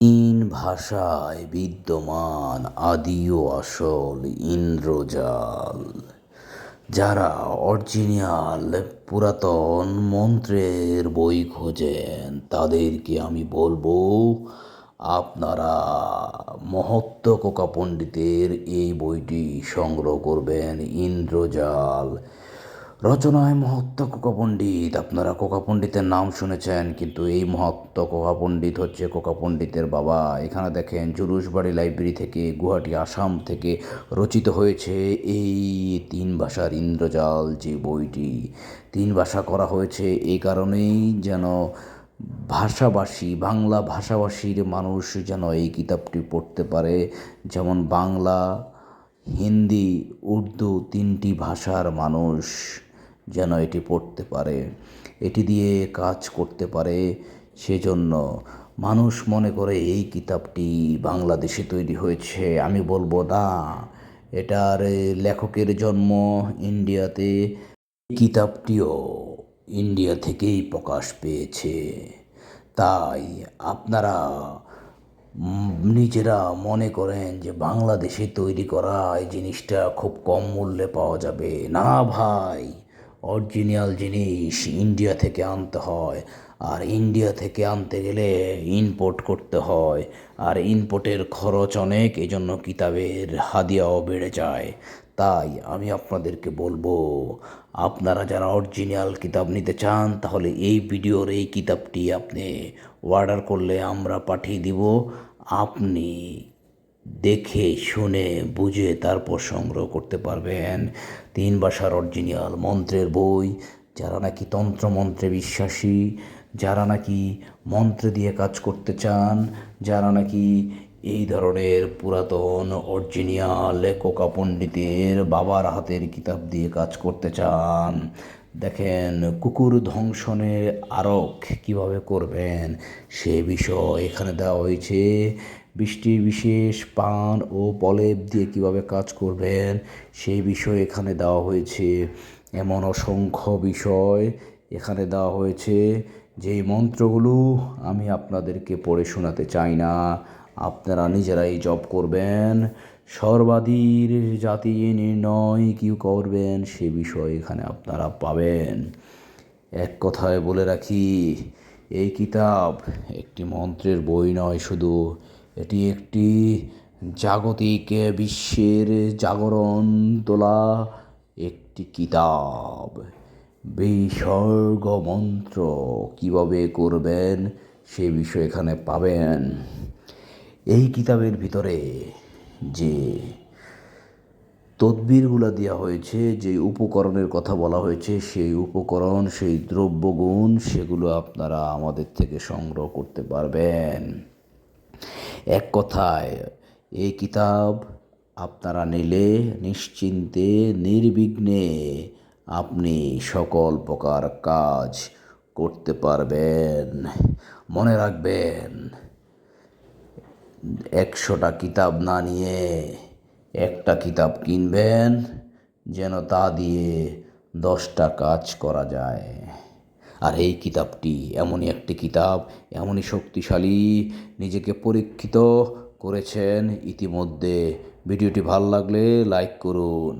তিন ভাষায় বিদ্যমান আদি ও আসল ইন্দ্রজাল, যারা অরিজিনাল পুরাতন মন্ত্রের বই খোঁজেন। তাদেরকে আমি বলব, আপনারা মহত্ব কোকা পণ্ডিতের এই বইটি সংগ্রহ করবেন ইন্দ্রজাল রচনায় মহত্ব কোকা পণ্ডিত। আপনারা কোকা পণ্ডিতের নাম শুনেছেন, কিন্তু এই মহত্ব কোকা পণ্ডিত হচ্ছে কোকা পণ্ডিতের বাবা। এখানে দেখেন, জুলুসবাড়ি লাইব্রেরি থেকে, গুয়াহাটি, আসাম থেকে রচিত হয়েছে এই তিন ভাষার ইন্দ্রজাল যে বইটি। তিন ভাষা করা হয়েছে এই কারণেই যেন ভাষাভাষী, বাংলা ভাষাভাষীর মানুষ যেন এই কিতাবটি পড়তে পারে। যেমন বাংলা, হিন্দি, উর্দু তিনটি ভাষার মানুষ। যেন এটি পড়তে পারে, এটি দিয়ে কাজ করতে পারে। সেজন্য মানুষ মনে করে এই কিতাবটি বাংলাদেশে তৈরি হয়েছে। আমি বলব, না, এটার লেখকের জন্ম ইন্ডিয়াতে কিতাবটিও ইন্ডিয়া থেকেই প্রকাশ পেয়েছে। তাই আপনারা নিজেরা মনে করেন যে বাংলাদেশে তৈরি করা এই জিনিসটা খুব কম মূল্যে পাওয়া যাবে। না, ভাই অরিজিনাল জিনিস ইন্ডিয়া থেকে আনতে হয়। আর ইন্ডিয়া থেকে আনতে গেলে ইম্পোর্ট করতে হয়। আর ইম্পোর্টের খরচ অনেক এই জন্য কিতাবের হাদিয়াও বেড়ে যায়। তাই আমি আপনাদেরকে বলব, আপনারা যারা অরিজিনাল কিতাব নিতে চান, তাহলে এই ভিডিওর এই কিতাবটি আপনি অর্ডার করলে আমরা পাঠিয়ে দিব। আপনি দেখে, শুনে, বুঝে তারপর সংগ্রহ করতে পারবেন তিন ভাষার অরিজিনাল মন্ত্রের বই। যারা নাকি তন্ত্রমন্ত্রে বিশ্বাসী, যারা নাকি মন্ত্র দিয়ে কাজ করতে চান, যারা নাকি এই ধরনের পুরাতন অরিজিনাল কোকা পণ্ডিতের বাবার হাতের কিতাব দিয়ে কাজ করতে চান, দেখেন কুকুর ধ্বংসনের আরক কীভাবে করবেন সে বিষয় এখানে দেওয়া হয়েছে। বৃষ্টি বিশেষ পান ও পলেপ দিয়ে কীভাবে কাজ করবেন, সেই বিষয় এখানে দেওয়া হয়েছে। এমন অসংখ্য বিষয় এখানে দেওয়া হয়েছে। যেই মন্ত্রগুলো আমি আপনাদেরকে পড়ে শোনাতে চাই না, আপনারা নিজেরাই জব করবেন। সর্বাধীর জাতি নির্ণয় কি করবেন, সে বিষয় এখানে আপনারা পাবেন। এক কথায় বলে রাখি, এই কিতাব একটি মন্ত্রের বই নয় শুধু। এটি একটি জাগতিক বিশ্বের জাগরণ তোলা একটি কিতাব। বিসর্গ মন্ত্র কীভাবে করবেন সে বিষয় এখানে পাবেন। এই কিতাবের ভিতরে যে তদবিরগুলো দেওয়া হয়েছে, যে উপকরণের কথা বলা হয়েছে, সেই উপকরণ, সেই দ্রব্যগুণ, সেগুলো আপনারা আমাদের থেকে সংগ্রহ করতে পারবেন। এক কথায় এই কিতাব আপনারা নিলে নিশ্চিন্তে, নির্বিঘ্নে আপনি সকল প্রকার কাজ করতে পারবেন। মনে রাখবেন, একশোটা কিতাব না নিয়ে একটা কিতাব কিনবেন, যেন তা দিয়ে দশটা কাজ করা যায়। আর এই কিতাবটি এমনই একটি কিতাব, এমনই শক্তিশালী, নিজেকে পরীক্ষিত করেছেন ইতিমধ্যে। ভিডিওটি ভালো লাগলে লাইক করুন।